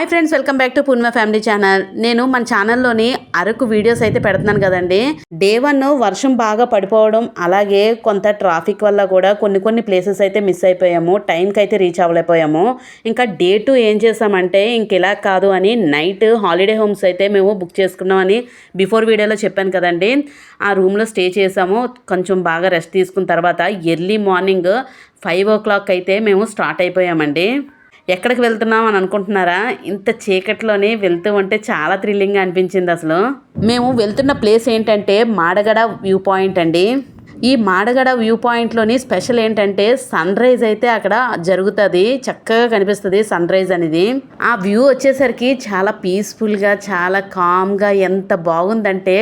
Hi friends welcome back to Purnima family channel. నేను మన ఛానల్లోని Araku videos అయితే పెడుతున్నాను కదండి. డే వన్ వర్షం బాగా పడిపోవడం అలాగే కొంత ట్రాఫిక్ వల్ల కూడా కొన్ని కొన్ని ప్లేసెస్ అయితే మిస్ అయిపోయాము టైంకి అయితే రీచ్ అవ్వలేకపోయాము. ఇంకా డే టూ ఏం చేసామంటే ఇంక ఇలా కాదు అని నైట్ హాలిడే హోమ్స్ అయితే మేము బుక్ చేసుకున్నామని బిఫోర్ వీడియోలో చెప్పాను కదండి. ఆ రూమ్లో స్టే చేసాము కొంచెం బాగా రెస్ట్ తీసుకున్న తర్వాత early morning five o'clock అయితే మేము స్టార్ట్ అయిపోయామండి. ఎక్కడికి వెళ్తున్నాం అని అనుకుంటున్నారా? ఇంత చీకట్లోనే వెళ్తూ ఉంటే చాలా థ్రిల్లింగ్గా అనిపించింది అసలు. మేము వెళ్తున్న ప్లేస్ ఏంటంటే మాడగడ వ్యూ పాయింట్ అండి. ఈ మాడగడ వ్యూ పాయింట్లోని స్పెషల్ ఏంటంటే సన్ రైజ్ అయితే అక్కడ జరుగుతుంది. చక్కగా కనిపిస్తుంది సన్ రైజ్ అనేది. ఆ వ్యూ వచ్చేసరికి చాలా పీస్ఫుల్గా చాలా కామ్గా ఎంత బాగుందంటే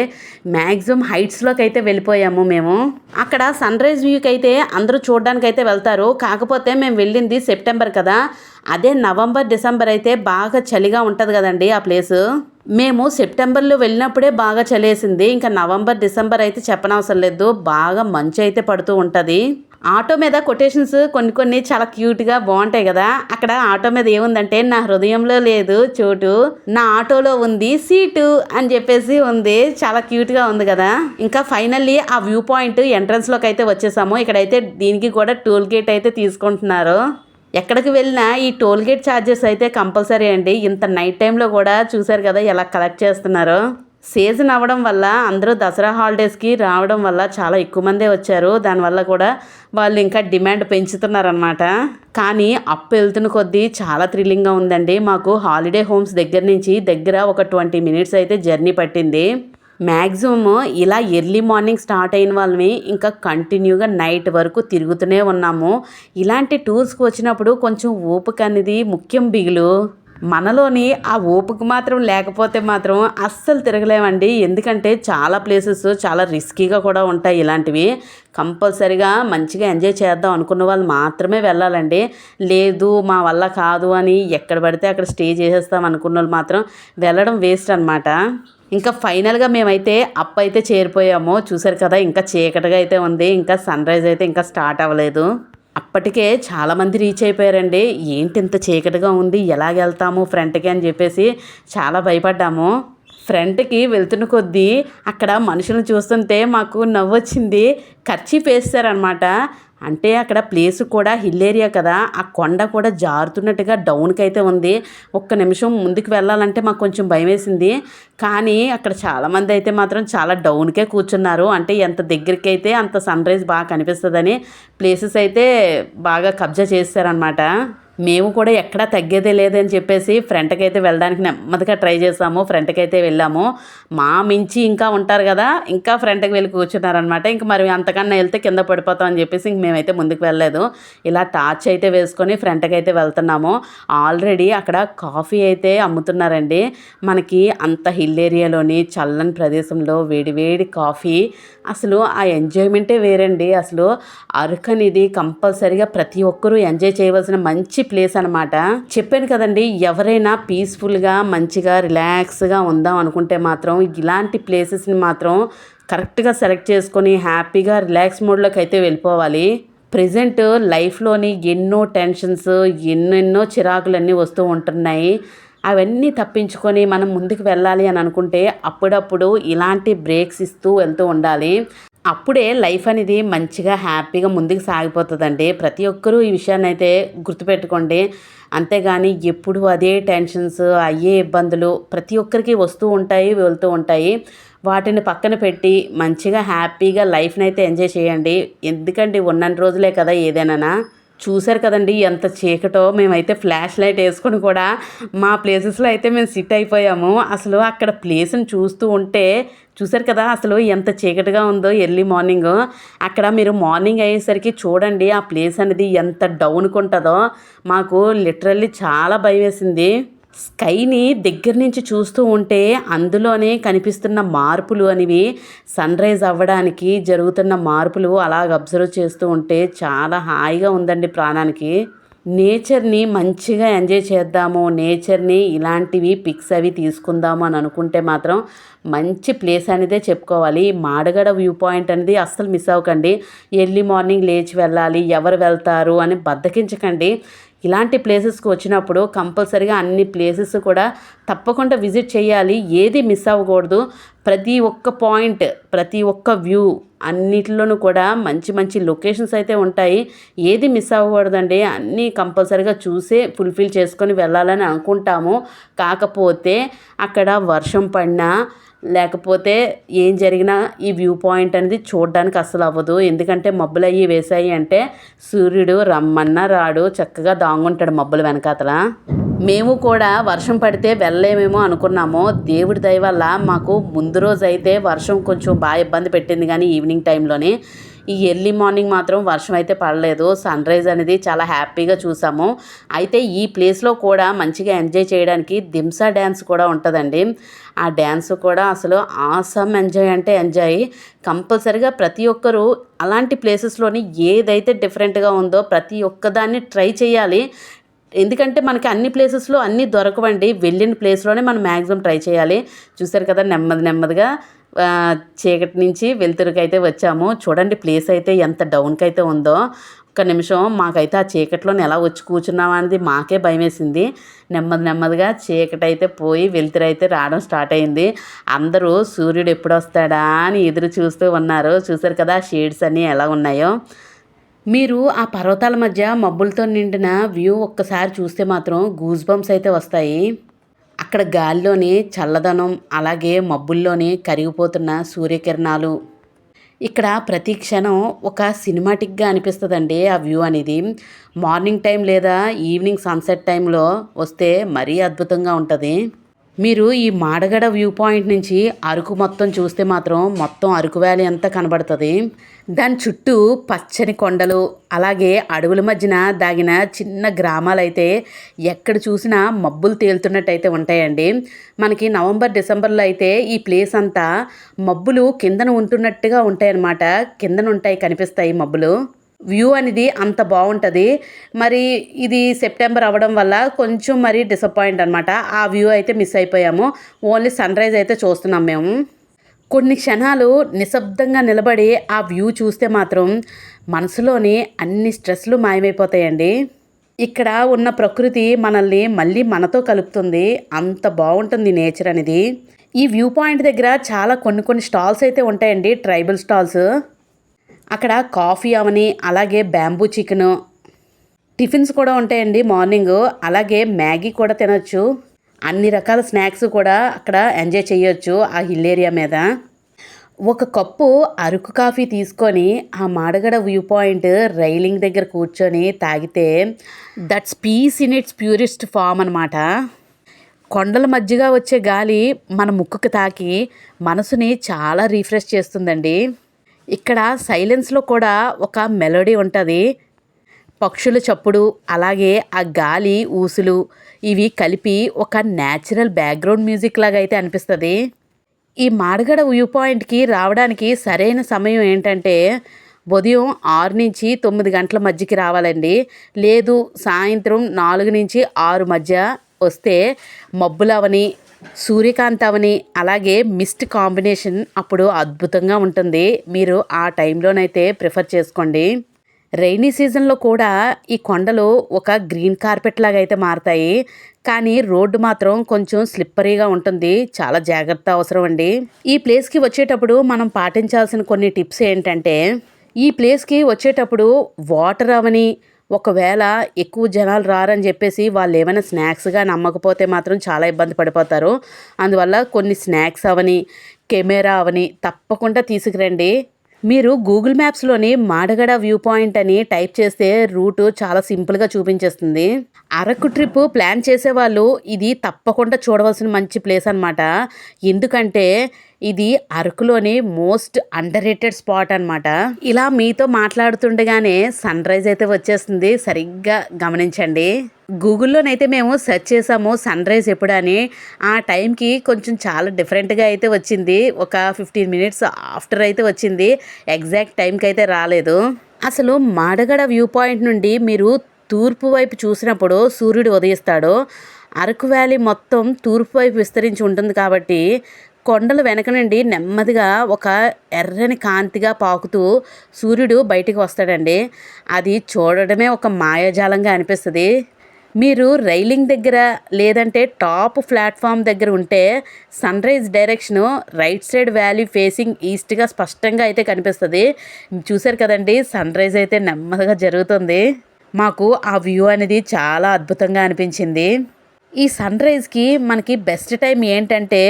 మ్యాక్సిమం హైట్స్లోకి అయితే వెళ్ళిపోయాము మేము. అక్కడ సన్ రైజ్ వ్యూకి అయితే అందరూ చూడడానికి అయితే వెళ్తారు. కాకపోతే మేము వెళ్ళింది సెప్టెంబర్ కదా. అదే నవంబర్ డిసెంబర్ అయితే బాగా చలిగా ఉంటుంది కదండి ఆ ప్లేసు. మేము సెప్టెంబర్లో వెళ్ళినప్పుడే బాగా చలేసింది. ఇంకా నవంబర్ డిసెంబర్ అయితే చెప్పనవసరం లేదు. బాగా మంచు అయితే పడుతూ ఉంటుంది. ఆటో మీద కొటేషన్స్ కొన్ని కొన్ని చాలా క్యూట్గా బాగుంటాయి కదా. అక్కడ ఆటో మీద ఏముందంటే నా హృదయంలో లేదు చోటు నా ఆటోలో ఉంది సీటు అని చెప్పేసి ఉంది. చాలా క్యూట్గా ఉంది కదా. ఇంకా ఫైనల్లీ ఆ వ్యూ పాయింట్ ఎంట్రన్స్లోకి అయితే వచ్చేసాము. ఇక్కడైతే దీనికి కూడా టోల్ గేట్ అయితే తీసుకుంటున్నారు. ఎక్కడికి వెళ్ళినా ఈ టోల్ గేట్ ఛార్జెస్ అయితే కంపల్సరీ అండి. ఇంత నైట్ టైంలో కూడా చూశారు కదా ఎలా కలెక్ట్ చేస్తున్నారో. సీజన్ అవ్వడం వల్ల అందరూ దసరా హాలిడేస్కి రావడం వల్ల చాలా ఎక్కువ మందే వచ్చారు. దానివల్ల కూడా వాళ్ళు ఇంకా డిమాండ్ పెంచుతున్నారనమాట కానీ అప్ వెళ్తున్న కొద్దీ చాలా థ్రిల్లింగ్గా ఉందండి. మాకు హాలిడే హోమ్స్ దగ్గర నుంచి దగ్గర ఒక ట్వంటీ మినిట్స్ అయితే జర్నీ పట్టింది. మ్యాక్సిమమ్ ఇలా ఎర్లీ మార్నింగ్ స్టార్ట్ అయిన వాళ్ళని ఇంకా కంటిన్యూగా నైట్ వరకు తిరుగుతూనే ఉన్నాము. ఇలాంటి టూర్స్కి వచ్చినప్పుడు కొంచెం ఓపిక అనేది ముఖ్యం బిగులు. మనలోని ఆ ఓపిక మాత్రం లేకపోతే మాత్రం అస్సలు తిరగలేమండి. ఎందుకంటే చాలా ప్లేసెస్ చాలా రిస్కీగా కూడా ఉంటాయి ఇలాంటివి. కంపల్సరిగా మంచిగా ఎంజాయ్ చేద్దాం అనుకున్న వాళ్ళు మాత్రమే వెళ్ళాలండి. లేదు మా వల్ల కాదు అని ఎక్కడ పడితే అక్కడ స్టే చేసేస్తాం అనుకున్న వాళ్ళు మాత్రం వెళ్ళడం వేస్ట్ అనమాట ఇంకా ఫైనల్గా మేమైతే అప్ అయితే చేరిపోయాము. చూసారు కదా ఇంకా చీకటిగా అయితే ఉంది. ఇంకా సన్ రైజ్ అయితే ఇంకా స్టార్ట్ అవ్వలేదు. అప్పటికే చాలామంది రీచ్ అయిపోయారండి. ఏంటి ఇంత చీకటిగా ఉంది? ఎలాగెళ్తాము ఫ్రంట్కి అని చెప్పేసి చాలా భయపడ్డాము. ఫ్రంట్కి వెళ్తున్న కొద్దీ అక్కడ మనుషులను చూస్తుంటే మాకు నవ్వొచ్చింది. ఖర్చీ వేస్తారనమాట అంటే అక్కడ ప్లేస్ కూడా హిల్ ఏరియా కదా ఆ కొండ కూడా జారుతున్నట్టుగా డౌన్కి అయితే ఉంది. ఒక్క నిమిషం ముందుకు వెళ్ళాలంటే మాకు కొంచెం భయం వేసింది కానీ అక్కడ చాలామంది అయితే మాత్రం చాలా డౌన్కే కూర్చున్నారు. అంటే ఎంత దగ్గరికి అయితే అంత సన్ రైజ్ బాగా కనిపిస్తుందని ప్లేసెస్ అయితే బాగా కబ్జా చేస్తారనమాట మేము కూడా ఎక్కడా తగ్గేదే లేదని చెప్పేసి ఫ్రంట్కి అయితే వెళ్ళడానికి నెమ్మదిగా ట్రై చేసాము. ఫ్రంట్కి అయితే వెళ్ళాము. మా మించి ఇంకా ఉంటారు కదా ఇంకా ఫ్రంట్కి వెళ్ళి కూర్చున్నారనమాట ఇంక మరి అంతకన్నా వెళ్తే కింద పడిపోతాం అని చెప్పేసి ఇంక మేమైతే ముందుకు వెళ్ళలేదు. ఇలా టార్చ్ అయితే వేసుకొని ఫ్రంట్కి అయితే వెళ్తున్నాము. ఆల్రెడీ అక్కడ కాఫీ అయితే అమ్ముతున్నారండి. మనకి అంత హిల్ ఏరియాలోని చల్లని ప్రదేశంలో వేడివేడి కాఫీ. అసలు ఆ ఎంజాయ్మెంటే వేరండి. అసలు అరకు అనేది కంపల్సరీగా ప్రతి ఒక్కరూ ఎంజాయ్ చేయవలసిన మంచి ప్లేస్ అనమాట చెప్పాను కదండి ఎవరైనా పీస్ఫుల్గా మంచిగా రిలాక్స్గా ఉందాం అనుకుంటే మాత్రం ఇలాంటి ప్లేసెస్ని మాత్రం కరెక్ట్గా సెలెక్ట్ చేసుకొని హ్యాపీగా రిలాక్స్ మోడ్లోకి అయితే వెళ్ళిపోవాలి. ప్రజెంట్ లైఫ్లోని ఎన్నో టెన్షన్స్ ఎన్నెన్నో చిరాకులన్నీ వస్తూ ఉంటున్నాయి. అవన్నీ తప్పించుకొని మనం ముందుకు వెళ్ళాలి అని అనుకుంటే అప్పుడప్పుడు ఇలాంటి బ్రేక్స్ ఇస్తూ వెళ్తూ ఉండాలి. అప్పుడే లైఫ్ అనేది మంచిగా హ్యాపీగా ముందుకు సాగిపోతుందండి. ప్రతి ఒక్కరూ ఈ విషయాన్ని అయితే గుర్తుపెట్టుకోండి. అంతేగాని ఎప్పుడు అదే టెన్షన్స్ అయ్యే ఇబ్బందులు ప్రతి ఒక్కరికి వస్తూ ఉంటాయి వెళ్తూ ఉంటాయి. వాటిని పక్కన పెట్టి మంచిగా హ్యాపీగా లైఫ్ని అయితే ఎంజాయ్ చేయండి. ఎందుకంటే ఉన్న రోజులే కదా ఏదైనా చూశారు కదండి ఎంత చీకటో. మేమైతే ఫ్లాష్ లైట్ వేసుకొని కూడా మా ప్లేసెస్లో అయితే మేము సిట్ అయిపోయాము. అసలు అక్కడ ప్లేస్ని చూస్తూ ఉంటే చూసారు కదా అసలు ఎంత చీకటిగా ఉందో ఎర్లీ మార్నింగ్. అక్కడ మీరు మార్నింగ్ అయ్యేసరికి చూడండి ఆ ప్లేస్ అనేది ఎంత డౌన్కి ఉంటుందో. మాకు లిటరల్లీ చాలా భయం వేసింది స్కైని దగ్గర నుంచి చూస్తూ ఉంటే అందులోనే కనిపిస్తున్న మార్పులు అనేవి సన్ రైజ్ అవ్వడానికి జరుగుతున్న మార్పులు అలాగ అబ్జర్వ్ చేస్తూ ఉంటే చాలా హాయిగా ఉందండి ప్రాణానికి. నేచర్ని మంచిగా ఎంజాయ్ చేద్దాము నేచర్ని ఇలాంటివి పిక్స్ అవి తీసుకుందాము అని అనుకుంటే మాత్రం మంచి ప్లేస్ అనేదే చెప్పుకోవాలి. మాడగడ వ్యూ పాయింట్ అనేది అస్సలు మిస్ అవ్వకండి. ఎర్లీ మార్నింగ్ లేచి వెళ్ళాలి ఎవరు వెళ్తారు అని బద్దకించకండి. ఇలాంటి ప్లేసెస్కి వచ్చినప్పుడు కంపల్సరీగా అన్ని ప్లేసెస్ కూడా తప్పకుండా విజిట్ చేయాలి. ఏది మిస్ అవ్వకూడదు. ప్రతి ఒక్క పాయింట్ ప్రతి ఒక్క వ్యూ అన్నిటిలోనూ కూడా మంచి మంచి లొకేషన్స్ అయితే ఉంటాయి. ఏది మిస్ అవ్వకూడదండి. అన్నీ కంపల్సరీగా చూసే ఫుల్ఫిల్ చేసుకొని వెళ్ళాలని అనుకుంటాము. కాకపోతే అక్కడ వర్షం పడినా లేకపోతే ఏం జరిగినా ఈ వ్యూ పాయింట్ అనేది చూడడానికి అస్సలు అవ్వదు. ఎందుకంటే మబ్బులు అయ్యి వేసాయి అంటే సూర్యుడు రమ్మన్నా రాడు చక్కగా దాంగుంటాడు మబ్బుల వెనకాతల. మేము కూడా వర్షం పడితే వెళ్ళలేమేమో అనుకున్నాము. దేవుడి దయ వల్ల మాకు ముందు రోజు అయితే వర్షం కొంచెం బాగా ఇబ్బంది పెట్టింది కానీ ఈవినింగ్ టైంలోనే. ఈ ఎర్లీ మార్నింగ్ మాత్రం వర్షం అయితే పడలేదు. సన్ రైజ్ అనేది చాలా హ్యాపీగా చూసాము. అయితే ఈ ప్లేస్లో కూడా మంచిగా ఎంజాయ్ చేయడానికి దింసా డ్యాన్స్ కూడా ఉంటుందండి. ఆ డ్యాన్స్ కూడా అసలు ఆసమ్ ఎంజాయ్ అంటే ఎంజాయ్. కంపల్సరిగా ప్రతి ఒక్కరూ అలాంటి ప్లేసెస్లోని ఏదైతే డిఫరెంట్గా ఉందో ప్రతి ఒక్కదాన్ని ట్రై చేయాలి. ఎందుకంటే మనకి అన్ని ప్లేసెస్లో అన్నీ దొరకవండి. వెళ్ళిన ప్లేస్లోనే మనం మ్యాక్సిమం ట్రై చేయాలి. చూసారు కదా నెమ్మది నెమ్మదిగా. చీకటి నుంచి వెలుతురుకి అయితే వచ్చాము. చూడండి ప్లేస్ అయితే ఎంత డౌన్కి అయితే ఉందో. ఒక్క నిమిషం మాకైతే ఆ చీకట్లోని ఎలా వచ్చి కూర్చున్నాం అనేది మాకే భయం వేసింది నెమ్మది నెమ్మదిగా చీకటి అయితే పోయి వెలుతురు అయితే రావడం స్టార్ట్ అయింది. అందరూ సూర్యుడు ఎప్పుడు వస్తాడా అని ఎదురు చూస్తూ ఉన్నారు. చూసారు కదా షేడ్స్ అన్నీ ఎలా ఉన్నాయో. మీరు ఆ పర్వతాల మధ్య మబ్బులతో నిండిన వ్యూ ఒక్కసారి చూస్తే మాత్రం గూస్ బంప్స్ అయితే వస్తాయి. అక్కడ గాలిలోని చల్లదనం అలాగే మబ్బుల్లోని కరిగిపోతున్న సూర్యకిరణాలు. ఇక్కడ ప్రతి క్షణం ఒక సినిమాటిక్గా అనిపిస్తుందండి ఆ వ్యూ అనేది. మార్నింగ్ టైం లేదా ఈవినింగ్ సన్సెట్ టైంలో వస్తే మరీ అద్భుతంగా ఉంటుంది. మీరు ఈ మాడగడ వ్యూ పాయింట్ నుంచి అరకు మొత్తం చూస్తే మాత్రం మొత్తం అరకు వ్యాలీ అంతా కనబడుతుంది. దాని చుట్టూ పచ్చని కొండలు అలాగే అడవుల మధ్యన దాగిన చిన్న గ్రామాలైతే ఎక్కడ చూసినా మబ్బులు తేలుతున్నట్టయితే ఉంటాయండి. మనకి నవంబర్ డిసెంబర్లో అయితే ఈ ప్లేస్ అంతా మబ్బులు కిందన ఉంటున్నట్టుగా ఉంటాయన్నమాట. కిందన ఉంటాయి కనిపిస్తాయి మబ్బులు. వ్యూ అనేది అంత బాగుంటుంది. మరి ఇది సెప్టెంబర్ అవ్వడం వల్ల కొంచెం మరి డిసప్పాయింట్ అనమాట ఆ వ్యూ అయితే మిస్ అయిపోయాము. ఓన్లీ సన్ రైజ్ అయితే చూస్తున్నాం మేము. కొన్ని క్షణాలు నిశ్శబ్దంగా నిలబడి ఆ వ్యూ చూస్తే మాత్రం మనసులోని అన్ని స్ట్రెస్లు మాయమైపోతాయండి. ఇక్కడ ఉన్న ప్రకృతి మనల్ని మళ్ళీ మనతో కలుపుతుంది. అంత బాగుంటుంది నేచర్ అనేది. ఈ వ్యూ పాయింట్ దగ్గర చాలా కొన్ని కొన్ని స్టాల్స్ అయితే ఉంటాయండి ట్రైబల్ స్టాల్స్. అక్కడ కాఫీ అవని అలాగే బ్యాంబూ చికెను టిఫిన్స్ కూడా ఉంటాయండి మార్నింగ్. అలాగే మ్యాగీ కూడా తినొచ్చు. అన్ని రకాల స్నాక్స్ కూడా అక్కడ ఎంజాయ్ చేయొచ్చు ఆ హిల్ ఏరియా మీద. ఒక కప్పు అరకు కాఫీ తీసుకొని ఆ మాడగడ వ్యూ పాయింట్ రైలింగ్ దగ్గర కూర్చొని తాగితే that's peace in its purist form అనమాట కొండల మధ్యగా వచ్చే గాలి మన ముక్కుకు తాకి మనసుని చాలా రీఫ్రెష్ చేస్తుందండి. ఇక్కడ సైలెన్స్లో కూడా ఒక మెలోడీ ఉంటుంది. పక్షుల చప్పుడు అలాగే ఆ గాలి ఊసులు ఇవి కలిపి ఒక న్యాచురల్ బ్యాక్గ్రౌండ్ మ్యూజిక్ లాగా అయితే అనిపిస్తుంది. ఈ మాడగడ వ్యూ పాయింట్కి రావడానికి సరైన సమయం ఏంటంటే ఉదయం ఆరు నుంచి తొమ్మిది గంటల మధ్యకి రావాలండి. లేదు సాయంత్రం నాలుగు నుంచి ఆరు మధ్య వస్తే మబ్బులవని సూర్యకాంత్ అవని అలాగే మిస్ట్ కాంబినేషన్ అప్పుడు అద్భుతంగా ఉంటుంది. మీరు ఆ టైంలోనైతే ప్రిఫర్ చేసుకోండి. రైనీ సీజన్లో కూడా ఈ కొండలు ఒక గ్రీన్ కార్పెట్ లాగా అయితే మారుతాయి. కానీ రోడ్డు మాత్రం కొంచెం స్లిప్పరీగా ఉంటుంది. చాలా జాగ్రత్త అవసరం అండి. ఈ ప్లేస్కి వచ్చేటప్పుడు మనం పాటించాల్సిన కొన్ని టిప్స్ ఏంటంటే ఈ ప్లేస్కి వచ్చేటప్పుడు వాటర్ అవని ఒకవేళ ఎక్కువ జనాలు రారని చెప్పేసి వాళ్ళు ఏమైనా స్నాక్స్గా నమ్మకపోతే మాత్రం చాలా ఇబ్బంది పడిపోతారు. అందువల్ల కొన్ని స్నాక్స్ అవని కెమెరా అవని తప్పకుండా తీసుకురండి. మీరు గూగుల్ మ్యాప్స్లోని మాడగడ వ్యూ పాయింట్ అని టైప్ చేస్తే రూటు చాలా సింపుల్గా చూపించేస్తుంది. అరకు ట్రిప్ ప్లాన్ చేసేవాళ్ళు ఇది తప్పకుండా చూడవలసిన మంచి ప్లేస్ అనమాట ఎందుకంటే ఇది అరకులోని మోస్ట్ అండర్ రేటెడ్ స్పాట్ అనమాట ఇలా మీతో మాట్లాడుతుండగానే సన్ రైజ్ అయితే వచ్చేస్తుంది. సరిగ్గా గమనించండి. గూగుల్లోనైతే మేము సెర్చ్ చేసాము సన్ రైజ్ ఎప్పుడని. ఆ టైంకి కొంచెం చాలా డిఫరెంట్గా అయితే వచ్చింది. ఒక ఫిఫ్టీన్ మినిట్స్ ఆఫ్టర్ అయితే వచ్చింది. ఎగ్జాక్ట్ టైంకి అయితే రాలేదు. అసలు మాడగడ వ్యూ పాయింట్ నుండి మీరు తూర్పు వైపు చూసినప్పుడు సూర్యుడు ఉదయిస్తాడు. అరకు వ్యాలీ మొత్తం తూర్పు వైపు విస్తరించి ఉంటుంది కాబట్టి కొండల వెనక నుండి నెమ్మదిగా ఒక ఎర్రని కాంతిగా పాకుతూ సూర్యుడు బయటికి వస్తాడండి. అది చూడడమే ఒక మాయాజాలంగా అనిపిస్తుంది. మీరు రైలింగ్ దగ్గర లేదంటే టాప్ ప్లాట్ఫామ్ దగ్గర ఉంటే sunrise direction right side valley facing ఈస్ట్గా స్పష్టంగా అయితే కనిపిస్తుంది. చూశారు కదండి సన్ రైజ్ అయితే నెమ్మదిగా జరుగుతుంది. మాకు ఆ వ్యూ అనేది చాలా అద్భుతంగా అనిపించింది. ఈ సన్ రైజ్కి మనకి బెస్ట్ టైం ఏంటంటే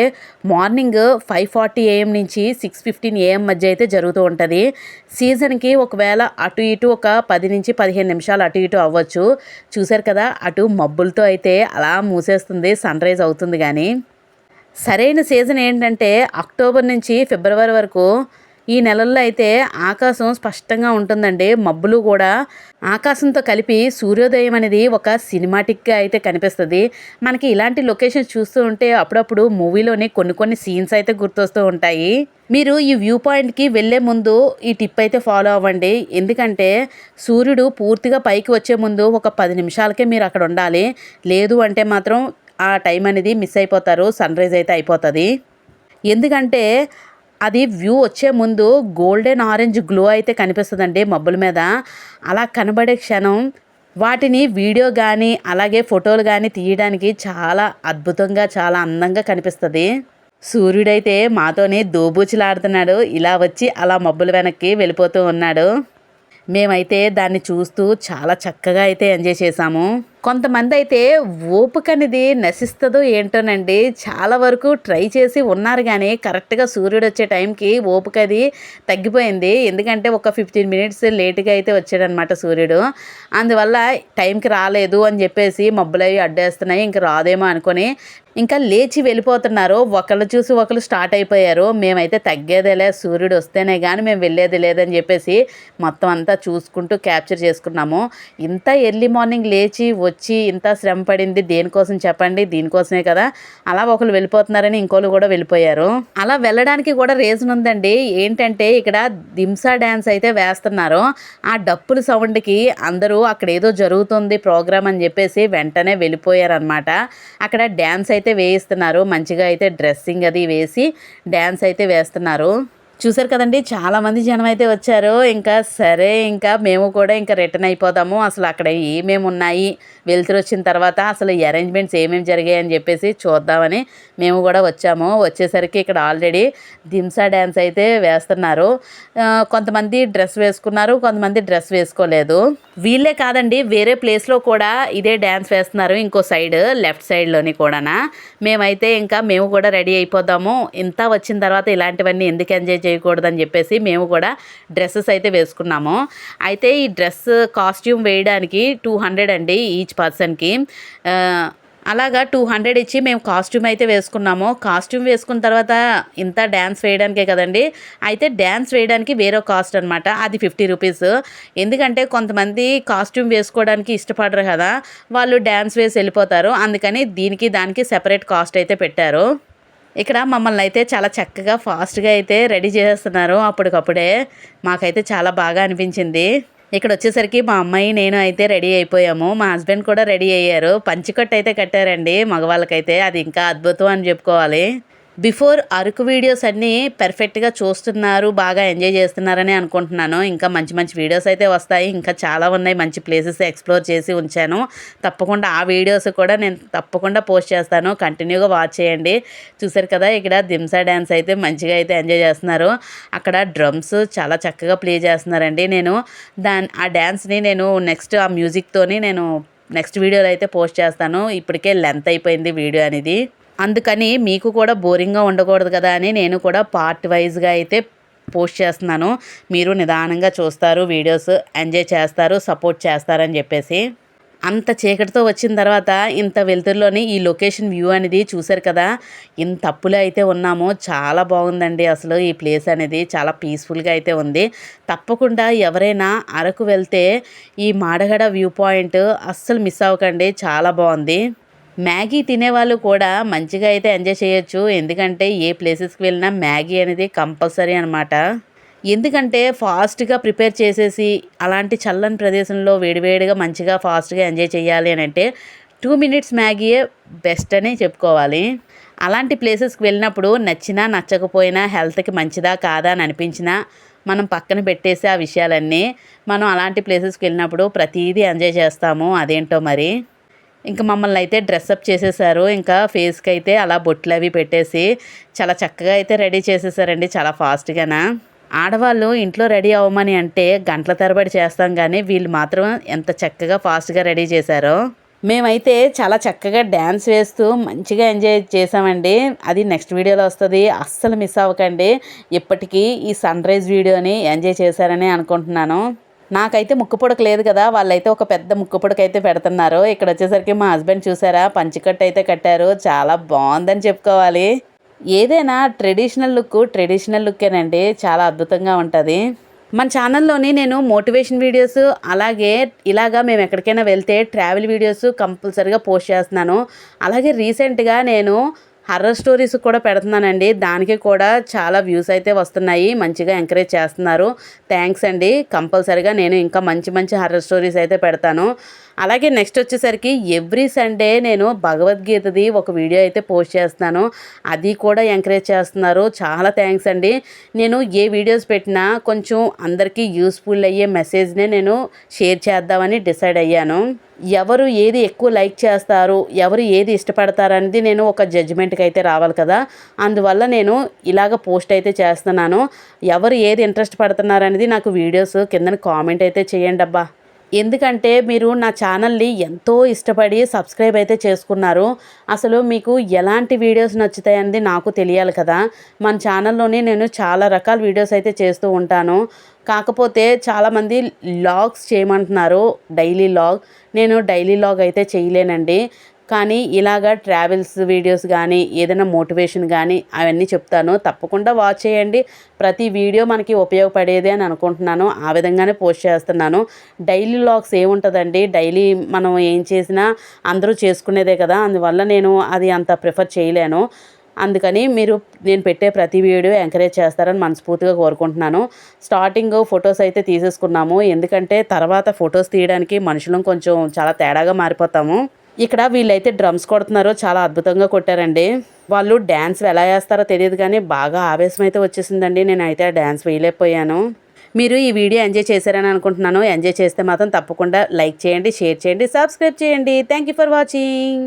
మార్నింగ్ ఫైవ్ ఫార్టీ ఏఎం నుంచి సిక్స్ ఫిఫ్టీన్ ఏఎం మధ్య అయితే జరుగుతూ ఉంటుంది. సీజన్కి ఒకవేళ అటు ఇటు ఒక పది నుంచి పదిహేను నిమిషాలు అటు ఇటు అవ్వచ్చు. చూశారు కదా అటు మబ్బులతో అయితే అలా మూసేస్తుంది సన్ రైజ్ అవుతుంది కానీ సరైన సీజన్ ఏంటంటే అక్టోబర్ నుంచి ఫిబ్రవరి వరకు ఈ నెలల్లో అయితే ఆకాశం స్పష్టంగా ఉంటుందండి. మబ్బులు కూడా ఆకాశంతో కలిపి సూర్యోదయం అనేది ఒక సినిమాటిక్గా అయితే కనిపిస్తుంది. మనకి ఇలాంటి లొకేషన్స్ చూస్తూ ఉంటే అప్పుడప్పుడు మూవీలోని కొన్ని కొన్ని సీన్స్ అయితే గుర్తొస్తూ ఉంటాయి. మీరు ఈ వ్యూ పాయింట్కి వెళ్ళే ముందు ఈ టిప్ అయితే ఫాలో అవ్వండి. ఎందుకంటే సూర్యుడు పూర్తిగా పైకి వచ్చే ముందు ఒక పది నిమిషాలకే మీరు అక్కడ ఉండాలి. లేదు అంటే మాత్రం ఆ టైం అనేది మిస్ అయిపోతారు. సన్ రైజ్ అయితే అయిపోతుంది. ఎందుకంటే అది వ్యూ వచ్చే ముందు గోల్డెన్ ఆరెంజ్ గ్లో అయితే కనిపిస్తుందండి మబ్బుల మీద. అలా కనబడే క్షణం వాటిని వీడియో కానీ అలాగే ఫోటోలు కానీ తీయడానికి చాలా అద్భుతంగా చాలా అందంగా కనిపిస్తుంది. సూర్యుడైతే మాతోనే దోబూచులాడుతున్నాడు. ఇలా వచ్చి అలా మబ్బుల వెనక్కి వెళ్ళిపోతూ ఉన్నాడు. మేమైతే దాన్ని చూస్తూ చాలా చక్కగా అయితే ఎంజాయ్ చేసాము కొంతమంది అయితే ఓపిక అనేది నశిస్తుందో ఏంటోనండి చాలా వరకు ట్రై చేసి ఉన్నారు కానీ కరెక్ట్గా సూర్యుడు వచ్చే టైంకి ఓపిక అది తగ్గిపోయింది. ఎందుకంటే ఒక ఫిఫ్టీన్ మినిట్స్ లేట్గా అయితే వచ్చాడనమాట సూర్యుడు. అందువల్ల టైంకి రాలేదు అని చెప్పేసి మబ్బులవి అడ్డేస్తున్నాయి ఇంక రాదేమో అనుకొని ఇంకా లేచి వెళ్ళిపోతున్నారు. ఒకళ్ళు చూసి ఒకళ్ళు స్టార్ట్ అయిపోయారు. మేమైతే తగ్గేదేలే సూర్యుడు వస్తేనే కానీ మేము వెళ్ళేది లేదని చెప్పేసి మొత్తం అంతా చూసుకుంటూ క్యాప్చర్ చేసుకున్నాము. ఇంత ఎర్లీ మార్నింగ్ లేచి వచ్చి ఇంత శ్రమ పడింది దేనికోసం చెప్పండి దీనికోసమే కదా. అలా ఒకళ్ళు వెళ్ళిపోతున్నారని ఇంకోళ్ళు కూడా వెళ్ళిపోయారు. అలా వెళ్ళడానికి కూడా రీజన్ ఉందండి. ఏంటంటే ఇక్కడ దింసా డ్యాన్స్ అయితే వేస్తున్నారు. ఆ డప్పుల సౌండ్కి అందరూ అక్కడ ఏదో జరుగుతుంది ప్రోగ్రామ్ అని చెప్పేసి వెంటనే వెళ్ళిపోయారనమాట అక్కడ డ్యాన్స్ అయితే వేయిస్తున్నారు. మంచిగా అయితే డ్రెస్సింగ్ అది వేసి డ్యాన్స్ అయితే వేస్తున్నారు. చూసారు కదండి చాలామంది జనం అయితే వచ్చారు. ఇంకా సరే ఇంకా మేము కూడా ఇంకా రిటర్న్ అయిపోదాము అసలు అక్కడ ఏమేమి ఉన్నాయి వెళ్తురు వచ్చిన తర్వాత అసలు అరేంజ్మెంట్స్ ఏమేమి జరిగాయి అని చెప్పేసి చూద్దామని మేము కూడా వచ్చాము. వచ్చేసరికి ఇక్కడ ఆల్రెడీ దింసా డ్యాన్స్ అయితే వేస్తున్నారు. కొంతమంది డ్రెస్ వేసుకున్నారు కొంతమంది డ్రెస్ వేసుకోలేదు. వీళ్ళే కాదండి వేరే ప్లేస్లో కూడా ఇదే డ్యాన్స్ వేస్తున్నారు ఇంకో సైడ్ లెఫ్ట్ సైడ్లోని కూడానా. మేమైతే ఇంకా మేము కూడా రెడీ అయిపోదాము. ఇంత వచ్చిన తర్వాత ఇలాంటివన్నీ ఎందుకు ఎంజాయ్ చేయకూడదని చెప్పేసి మేము కూడా డ్రెస్సెస్ అయితే వేసుకున్నాము. అయితే ఈ డ్రెస్ కాస్ట్యూమ్ వేయడానికి టూ హండ్రెడ్ అండి ఈచ్ పర్సన్కి. అలాగా టూ హండ్రెడ్ ఇచ్చి మేము కాస్ట్యూమ్ అయితే వేసుకున్నాము. కాస్ట్యూమ్ వేసుకున్న తర్వాత ఇంత డ్యాన్స్ వేయడానికే కదండి. అయితే డ్యాన్స్ వేయడానికి వేరే కాస్ట్ అనమాట అది ఫిఫ్టీ రూపీస్. ఎందుకంటే కొంతమంది కాస్ట్యూమ్ వేసుకోవడానికి ఇష్టపడరు కదా. వాళ్ళు డ్యాన్స్ వేసి వెళ్ళిపోతారు. అందుకని దీనికి దానికి సెపరేట్ కాస్ట్ అయితే పెట్టారు. ఇక్కడ మమ్మల్ని అయితే చాలా చక్కగా ఫాస్ట్గా అయితే రెడీ చేస్తున్నారు అప్పటికప్పుడే మాకైతే చాలా బాగా అనిపించింది. ఇక్కడ వచ్చేసరికి మా అమ్మాయి నేను అయితే రెడీ అయిపోయాము. మా హస్బెండ్ కూడా రెడీ అయ్యారు. పంచికట్టు అయితే కట్టారండి. మగవాళ్ళకైతే అది ఇంకా అద్భుతం అని చెప్పుకోవాలి. బిఫోర్ అరకు వీడియోస్ అన్నీ పర్ఫెక్ట్గా చూస్తున్నారు బాగా ఎంజాయ్ చేస్తున్నారని అనుకుంటున్నాను. ఇంకా మంచి మంచి వీడియోస్ అయితే వస్తాయి. ఇంకా చాలా ఉన్నాయి. మంచి ప్లేసెస్ ఎక్స్ప్లోర్ చేసి ఉంచాను. తప్పకుండా ఆ వీడియోస్ కూడా నేను తప్పకుండా పోస్ట్ చేస్తాను. కంటిన్యూగా వాచ్ చేయండి. చూసారు కదా ఇక్కడ దింసా డ్యాన్స్ అయితే మంచిగా అయితే ఎంజాయ్ చేస్తున్నారు. అక్కడ డ్రమ్స్ చాలా చక్కగా ప్లే చేస్తున్నారండి. నేను దాని ఆ డ్యాన్స్ని నేను నెక్స్ట్ ఆ మ్యూజిక్తోని నేను నెక్స్ట్ వీడియోలో అయితే పోస్ట్ చేస్తాను. ఇప్పటికే లెంత్ అయిపోయింది వీడియో అనేది. అందుకని మీకు కూడా బోరింగ్గా ఉండకూడదు కదా అని నేను కూడా పార్ట్ వైజ్గా అయితే పోస్ట్ చేస్తున్నాను. మీరు నిదానంగా చూస్తారు వీడియోస్ ఎంజాయ్ చేస్తారు సపోర్ట్ చేస్తారని చెప్పేసి. అంత చీకటితో వచ్చిన తర్వాత ఇంత వెలుతురులోని ఈ లొకేషన్ వ్యూ అనేది చూశారు కదా. ఇంత అప్పులో అయితే ఉన్నామో. చాలా బాగుందండి అసలు ఈ ప్లేస్ అనేది. చాలా పీస్ఫుల్గా అయితే ఉంది. తప్పకుండా ఎవరైనా అరకు వెళ్తే ఈ మాడగడ వ్యూ పాయింట్ అస్సలు మిస్ అవ్వకండి. చాలా బాగుంది. మ్యాగీ తినేవాళ్ళు కూడా మంచిగా అయితే ఎంజాయ్ చేయొచ్చు. ఎందుకంటే ఏ ప్లేసెస్కి వెళ్ళినా మ్యాగీ అనేది కంపల్సరీ అనమాట ఎందుకంటే ఫాస్ట్గా ప్రిపేర్ చేసేసి అలాంటి చల్లని ప్రదేశంలో వేడివేడిగా మంచిగా ఫాస్ట్గా ఎంజాయ్ చేయాలి అని అంటే టూ మినిట్స్ మ్యాగీయే బెస్ట్ అని చెప్పుకోవాలి. అలాంటి ప్లేసెస్కి వెళ్ళినప్పుడు నచ్చినా నచ్చకపోయినా హెల్త్కి మంచిదా కాదా అని అనిపించినా మనం పక్కన పెట్టేసి ఆ విషయాలన్నీ మనం అలాంటి ప్లేసెస్కి వెళ్ళినప్పుడు ప్రతిదీ ఎంజాయ్ చేస్తాము. అదేంటో మరి? ఇంకా మమ్మల్ని అయితే డ్రెస్అప్ చేసేసారు. ఇంకా ఫేస్కి అయితే అలా బొట్లు అవి పెట్టేసి చాలా చక్కగా అయితే రెడీ చేసేసారండి. చాలా ఫాస్ట్గానా ఆడవాళ్ళు ఇంట్లో రెడీ అవ్వమని అంటే గంటల తరబడి చేస్తాం కానీ వీళ్ళు మాత్రం ఎంత చక్కగా ఫాస్ట్గా రెడీ చేశారో. మేమైతే చాలా చక్కగా డ్యాన్స్ వేస్తూ మంచిగా ఎంజాయ్ చేసామండి. అది నెక్స్ట్ వీడియోలో వస్తుంది. అస్సలు మిస్ అవ్వకండి. ఇప్పటికీ ఈ సన్ రైజ్ వీడియోని ఎంజాయ్ చేశారని అనుకుంటున్నాను. నాకైతే ముక్కు పుడక లేదు కదా వాళ్ళైతే ఒక పెద్ద ముక్కు పొడక అయితే పెడుతున్నారు. ఇక్కడ వచ్చేసరికి మా హస్బెండ్ చూసారా పంచికట్టు అయితే కట్టారు. చాలా బాగుందని చెప్పుకోవాలి. ఏదైనా ట్రెడిషనల్ లుక్ ట్రెడిషనల్ లుక్కేనండి చాలా అద్భుతంగా ఉంటుంది. మన ఛానల్లోని నేను మోటివేషన్ వీడియోస్ అలాగే ఇలాగా మేము ఎక్కడికైనా వెళ్తే ట్రావెల్ వీడియోస్ కంపల్సరీగా పోస్ట్ చేస్తున్నాను. అలాగే రీసెంట్గా నేను హర్రర్ స్టోరీస్ కూడా పెడుతున్నానండి. దానికి కూడా చాలా వ్యూస్ అయితే వస్తున్నాయి. మంచిగా ఎంకరేజ్ చేస్తున్నారు. థ్యాంక్స్ అండి. కంపల్సరీగా నేను ఇంకా మంచి మంచి హర్రర్ స్టోరీస్ అయితే పెడతాను. అలాగే నెక్స్ట్ వచ్చేసరికి ఎవ్రీ సండే నేను భగవద్గీతది ఒక వీడియో అయితే పోస్ట్ చేస్తున్నాను. అది కూడా ఎంకరేజ్ చేస్తున్నారు. చాలా థ్యాంక్స్ అండి. నేను ఏ వీడియోస్ పెట్టినా కొంచెం అందరికీ యూస్ఫుల్ అయ్యే మెసేజ్నే నేను షేర్ చేద్దామని డిసైడ్ అయ్యాను. ఎవరు ఏది ఎక్కువ లైక్ చేస్తారు ఎవరు ఏది ఇష్టపడతారు అనేది నేను ఒక జడ్జిమెంట్కి అయితే రావాలి కదా. అందువల్ల నేను ఇలాగ పోస్ట్ అయితే చేస్తున్నాను. ఎవరు ఏది ఇంట్రెస్ట్ పడుతున్నారు అనేది నాకు వీడియోస్ కింద కామెంట్ అయితే చేయండి అబ్బా. ఎందుకంటే మీరు నా ఛానల్ని ఎంతో ఇష్టపడి సబ్స్క్రైబ్ అయితే చేసుకున్నారు. అసలు మీకు ఎలాంటి వీడియోస్ నచ్చుతాయనేది నాకు తెలియాలి కదా. మన ఛానల్లోనే నేను చాలా రకాల వీడియోస్ అయితే చేస్తూ ఉంటాను. కాకపోతే చాలామంది లాగ్స్ చేయమంటున్నారు. Daily vlog. నేను డైలీ లాగ్ అయితే చేయలేనండి. కానీ ఇలాగా ట్రావెల్స్ వీడియోస్ కానీ ఏదైనా మోటివేషన్ కానీ అవన్నీ చెప్తాను. తప్పకుండా వాచ్ చేయండి. ప్రతి వీడియో మనకి ఉపయోగపడేది అని అనుకుంటున్నాను. ఆ విధంగానే పోస్ట్ చేస్తున్నాను. డైలీ లాగ్స్ ఏముంటుందండి? డైలీ మనం ఏం చేసినా అందరూ చేసుకునేదే కదా. అందువల్ల నేను అది అంత ప్రిఫర్ చేయలేను. అందుకని మీరు నేను పెట్టే ప్రతి వీడియో ఎంకరేజ్ చేస్తారని మనస్ఫూర్తిగా కోరుకుంటున్నాను. స్టార్టింగ్ ఫొటోస్ అయితే తీసేసుకున్నాము. ఎందుకంటే తర్వాత ఫొటోస్ తీయడానికి మనుషులం కొంచెం చాలా తేడాగా మారిపోతాము. ఇక్కడ వీళ్ళైతే డ్రమ్స్ కొడుతున్నారో చాలా అద్భుతంగా కొట్టారండి. వాళ్ళు డ్యాన్స్ ఎలా వేస్తారో తెలియదు కానీ బాగా ఆవేశం అయితే వచ్చేసిందండి. నేనైతే ఆ డ్యాన్స్ వేయలేకపోయాను. మీరు ఈ వీడియో ఎంజాయ్ చేశారని అనుకుంటున్నాను. ఎంజాయ్ చేస్తే మాత్రం తప్పకుండా లైక్ చేయండి షేర్ చేయండి సబ్స్క్రైబ్ చేయండి. Thank you for watching.